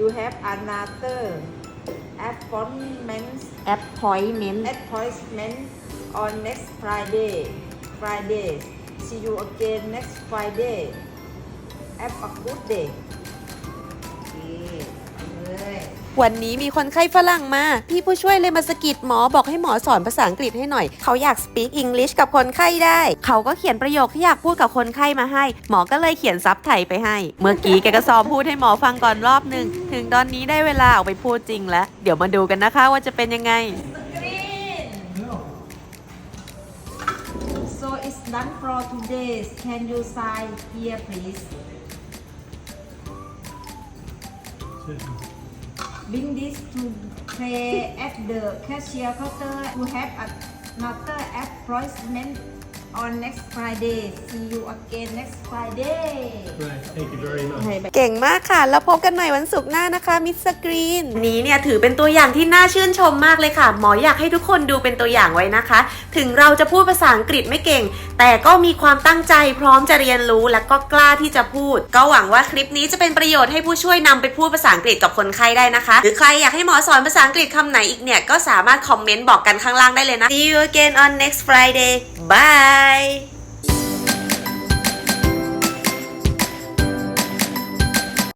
you have another appointment appointment. Appointment on next Friday. Friday. See you again next Friday. Have a good day วันนี้มีคนไข้ฝรั่งมา พี่ผู้ช่วยเลยมาสกิดหมอบอกให้หมอสอนภาษาอังกฤษให้หน่อย เขาอยาก speak English กับคนไข้ได้ เขาก็เขียนประโยคที่อยากพูดกับคนไข้มาให้ หมอก็เลยเขียนซับไทยไปให้ เมื่อกี้แกก็ซ้อมพูดให้หมอฟังก่อนรอบหนึ่งถึงตอนนี้ได้เวลาออกไปพูดจริงแล้ว เดี๋ยวมาดูกันนะคะว่าจะเป็นยังไง so it's done for today can you sign here please bring this to pay at the cashier counter to have another appointment on next Friday see you again next Friday Right, thank you very much. เก่งมากค่ะ แล้วพบกันใหม่วันศุกร์หน้านะคะ มิสสกรีน นี้เนี่ยถือเป็นตัวอย่างที่น่าชื่นชมมากเลยค่ะ หมออยากให้ทุกคนดูเป็นตัวอย่างไว้นะคะ ถึงเราจะพูดภาษาอังกฤษไม่เก่ง แต่ก็มีความตั้งใจพร้อมจะเรียนรู้และก็กล้าที่จะพูด ก็หวังว่าคลิปนี้จะเป็นประโยชน์ให้ผู้ช่วยนำไปพูดภาษาอังกฤษกับคนไข้ได้นะคะ หรือใครอยากให้หมอสอนภาษาอังกฤษคำไหนอีกเนี่ยก็สามารถคอมเมนต์บอกกันข้างล่างได้เลยนะ See you again on next Friday bye